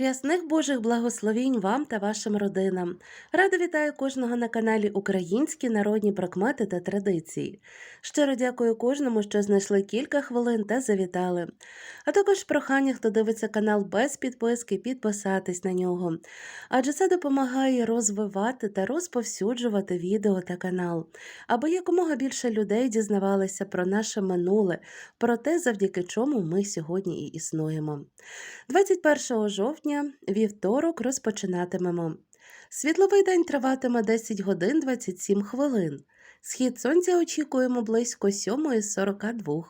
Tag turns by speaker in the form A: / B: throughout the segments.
A: Рясних Божих благословінь вам та вашим родинам. Радо вітаю кожного на каналі Українські народні прикмети та традиції. Щиро дякую кожному, що знайшли кілька хвилин та завітали. А також прохання, хто дивиться канал без підписки, підписатись на нього. Адже це допомагає розвивати та розповсюджувати відео та канал, аби якомога більше людей дізнавалися про наше минуле, про те, завдяки чому ми сьогодні і існуємо. 21 жовтня, вівторок, розпочинатимемо. Світловий день триватиме 10 годин 27 хвилин. Схід сонця очікуємо близько 7.42.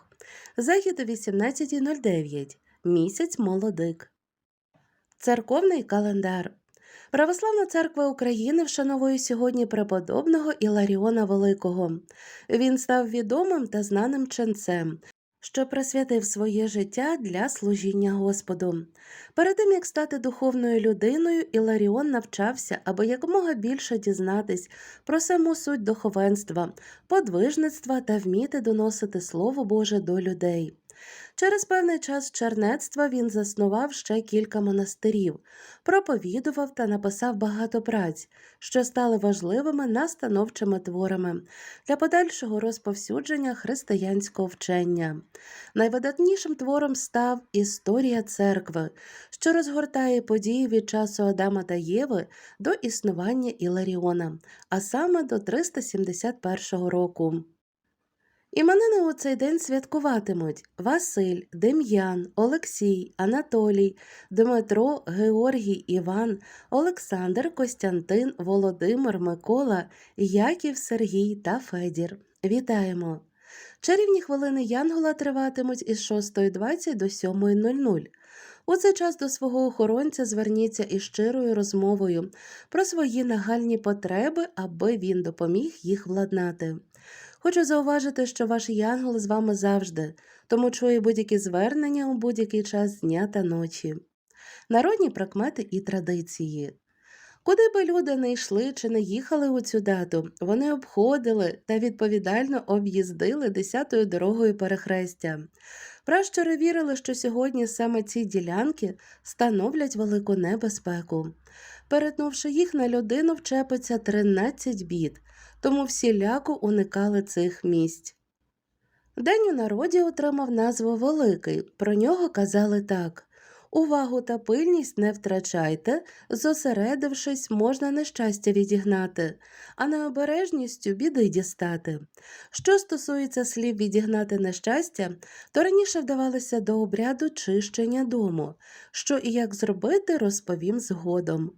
A: Захід о 18.09. Місяць молодик. Церковний календар. Православна церква України вшановує сьогодні преподобного Іларіона Великого. Він став відомим та знаним ченцем, що присвятив своє життя для служіння Господу. Перед тим як стати духовною людиною, Іларіон навчався, аби якомога більше дізнатись про саму суть духовенства, подвижництва та вміти доносити Слово Боже до людей. Через певний час чернецтва він заснував ще кілька монастирів, проповідував та написав багато праць, що стали важливими настановчими творами для подальшого розповсюдження християнського вчення. Найвидатнішим твором став Історія церкви, що розгортає події від часу Адама та Єви до існування Іларіона, а саме до 371 року. Іменини у цей день святкуватимуть Василь, Дем'ян, Олексій, Анатолій, Дмитро, Георгій, Іван, Олександр, Костянтин, Володимир, Микола, Яків, Сергій та Федір. Вітаємо! Чарівні хвилини Янгола триватимуть із 6.20 до 7.00. У цей час до свого охоронця зверніться із щирою розмовою про свої нагальні потреби, аби він допоміг їх владнати. Хочу зауважити, що ваш янгол з вами завжди, тому чує будь-які звернення у будь-який час дня та ночі. Народні прикмети і традиції. Куди би люди не йшли чи не їхали у цю дату, вони обходили та відповідально об'їздили десятою дорогою перехрестя. Пращури вірили, що сьогодні саме ці ділянки становлять велику небезпеку. Перетнувши їх на людину, вчепиться 13 бід, тому всіляко уникали цих місць. День у народі отримав назву Великий. Про нього казали так. Увагу та пильність не втрачайте, зосередившись, можна нещастя відігнати, а необережністю біди дістати. Що стосується слів відігнати нещастя, то раніше вдавалося до обряду чищення дому, що і як зробити, розповім згодом.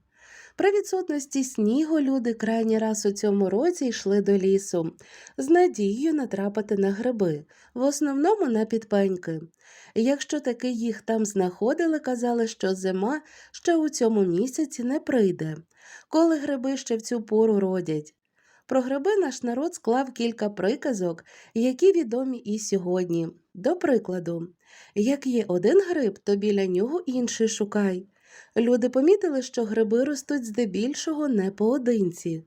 A: При відсутності снігу люди крайній раз у цьому році йшли до лісу з надією натрапити на гриби, в основному на підпеньки. Якщо таки їх там знаходили, казали, що зима ще у цьому місяці не прийде, коли гриби ще в цю пору родять. Про гриби наш народ склав кілька приказок, які відомі і сьогодні. До прикладу, як є один гриб, то біля нього інший шукай. Люди помітили, що гриби ростуть здебільшого не поодинці.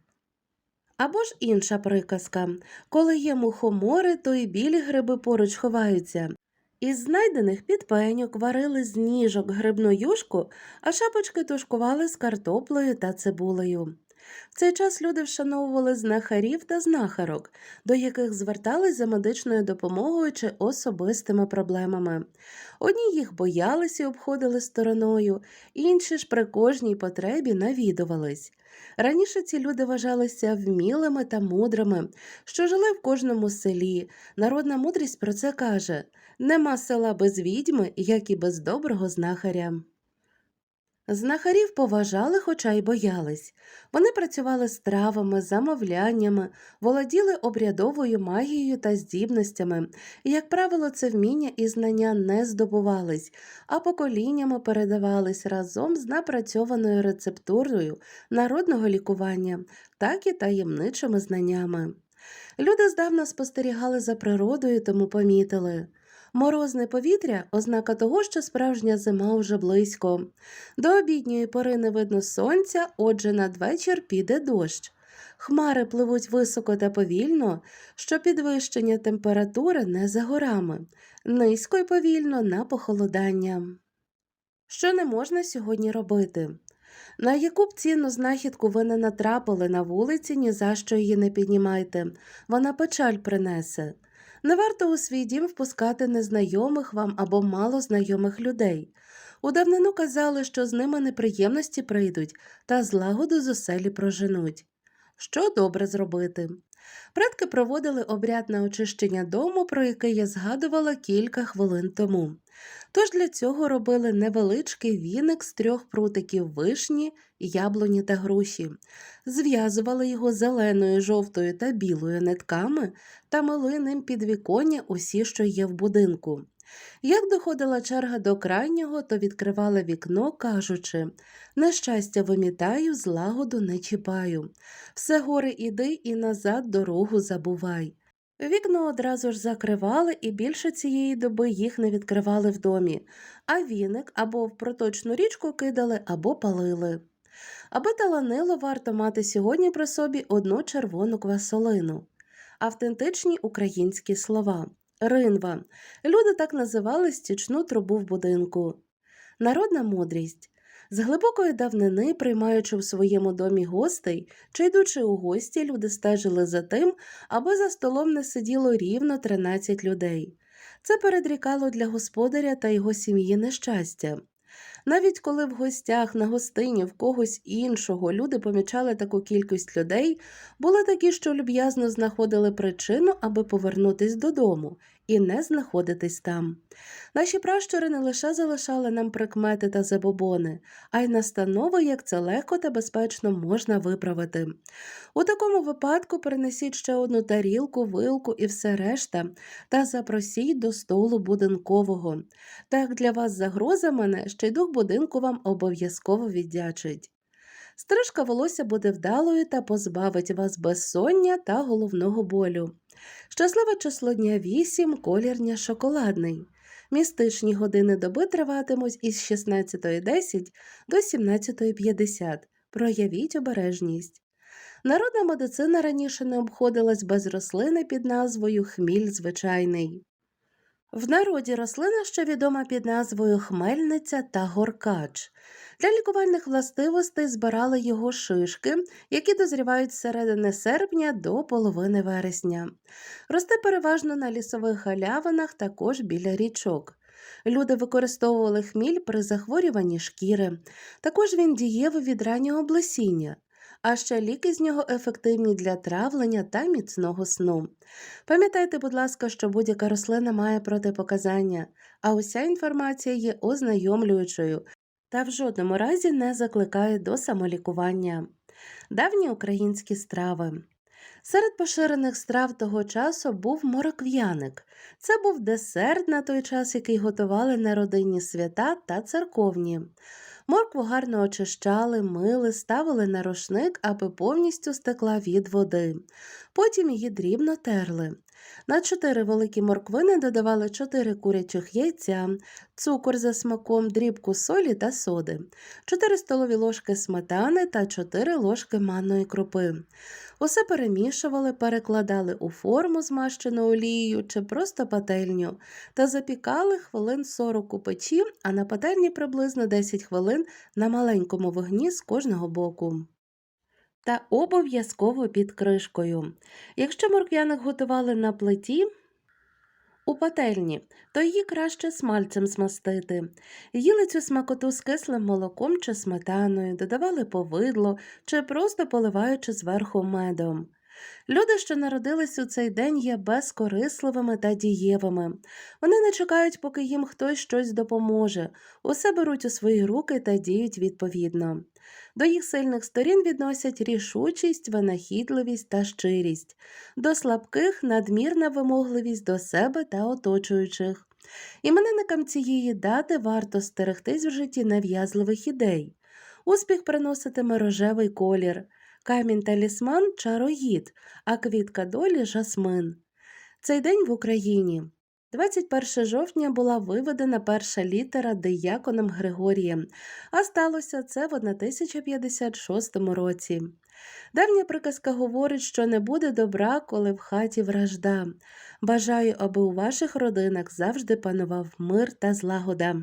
A: Або ж інша приказка коли є мухомори, то і білі гриби поруч ховаються. Із знайдених під пеньок варили з ніжок грибну юшку, а шапочки тушкували з картоплею та цибулею. В цей час люди вшановували знахарів та знахарок, до яких звертались за медичною допомогою чи особистими проблемами. Одні їх боялися і обходили стороною, інші ж при кожній потребі навідувались. Раніше ці люди вважалися вмілими та мудрими, що жили в кожному селі. Народна мудрість про це каже нема села без відьми, як і без доброго знахаря. Знахарів поважали, хоча й боялись. Вони працювали з травами, замовляннями, володіли обрядовою магією та здібностями, і, як правило, це вміння і знання не здобувались, а поколіннями передавались разом з напрацьованою рецептурою народного лікування, так і таємничими знаннями. Люди здавна спостерігали за природою, тому помітили. Морозне повітря ознака того, що справжня зима уже близько. До обідньої пори не видно сонця, отже, надвечір піде дощ. Хмари пливуть високо та повільно, що підвищення температури не за горами, низько й повільно на похолодання. Що не можна сьогодні робити? На яку б цінну знахідку ви не натрапили на вулиці, ні за що її не піднімайте, вона печаль принесе. Не варто у свій дім впускати незнайомих вам або мало знайомих людей. У давнину казали, що з ними неприємності прийдуть та злагоду з оселі проженуть. Що добре зробити? Предки проводили обряд на очищення дому, про який я згадувала кілька хвилин тому. Тож для цього робили невеличкий віник з трьох прутиків вишні, яблуні та груші, зв'язували його зеленою, жовтою та білою нитками та мили ним підвіконня усі, що є в будинку. Як доходила черга до крайнього, то відкривали вікно, кажучи Нещастя вимітаю, злагоду не чіпаю. Все гори іди і назад дорогу забувай. Вікно одразу ж закривали і більше цієї доби їх не відкривали в домі, а віник або в проточну річку кидали, або палили. Аби таланило, варто мати сьогодні при собі одну червону квасолину. Автентичні українські слова. Ринва. Люди так називали стічну трубу в будинку. Народна мудрість. З глибокої давнини, приймаючи в своєму домі гостей чи йдучи у гості, люди стежили за тим, аби за столом не сиділо рівно 13 людей. Це передрікало для господаря та його сім'ї нещастя. Навіть коли в гостях на гостині в когось іншого люди помічали таку кількість людей, були такі, що люб'язно знаходили причину, аби повернутись додому і не знаходитись там. Наші пращури не лише залишали нам прикмети та забобони, а й настанови, як це легко та безпечно можна виправити. У такому випадку перенесіть ще одну тарілку, вилку і все решта, та запросіть до столу будинкового. Так для вас загроза мене, що й дух будинку вам обов'язково віддячить. Стрижка волосся буде вдалою та позбавить вас безсоння та головного болю. Щасливе число дня 8, колір дня шоколадний. Містичні години доби триватимуть із 16.10 до 17.50. Проявіть обережність. Народна медицина раніше не обходилась без рослини під назвою хміль звичайний. В народі рослина ще відома під назвою хмельниця та горкач. Для лікувальних властивостей збирали його шишки, які дозрівають з середини серпня до половини вересня. Росте переважно на лісових галявинах, також біля річок. Люди використовували хміль при захворюванні шкіри. Також він дієвий від раннього блесіння. А ще ліки з нього ефективні для травлення та міцного сну. Пам'ятайте, будь ласка, що будь-яка рослина має протипоказання, а уся інформація є ознайомлюючою та в жодному разі не закликає до самолікування. Давні українські страви. Серед поширених страв того часу був морокв'яник. Це був десерт на той час, який готували на родинні свята та церковні. Моркву гарно очищали, мили, ставили на рушник, аби повністю стекла від води. Потім її дрібно терли. На 4 великі морквини додавали 4 курячих яйця, цукор за смаком, дрібку солі та соди, 4 столові ложки сметани та 4 ложки манної крупи. Усе перемішували, перекладали у форму, змащену олією чи просто пательню, та запікали хвилин 40 у печі, а на пательні приблизно 10 хвилин на маленькому вогні з кожного боку. Та обов'язково під кришкою. Якщо морквяник готували на плиті, у пательні, то її краще смальцем смастити. Їли цю смакоту з кислим молоком чи сметаною, додавали повидло чи просто поливаючи зверху медом. Люди, що народились у цей день, є безкорисливими та дієвими. Вони не чекають, поки їм хтось щось допоможе, усе беруть у свої руки та діють відповідно. До їх сильних сторін відносять рішучість, винахідливість та щирість, до слабких надмірна вимогливість до себе та оточуючих. Іменинникам цієї дати варто стерегтись в житті нав'язливих ідей. Успіх приноситиме рожевий колір, камінь талісман чарогід, а квітка долі жасмин. Цей день в Україні. 21 жовтня була виведена перша літера деяконом Григорієм, а сталося це в 1056 році. Давня приказка говорить, що не буде добра, коли в хаті вражда. Бажаю, аби у ваших родинах завжди панував мир та злагода.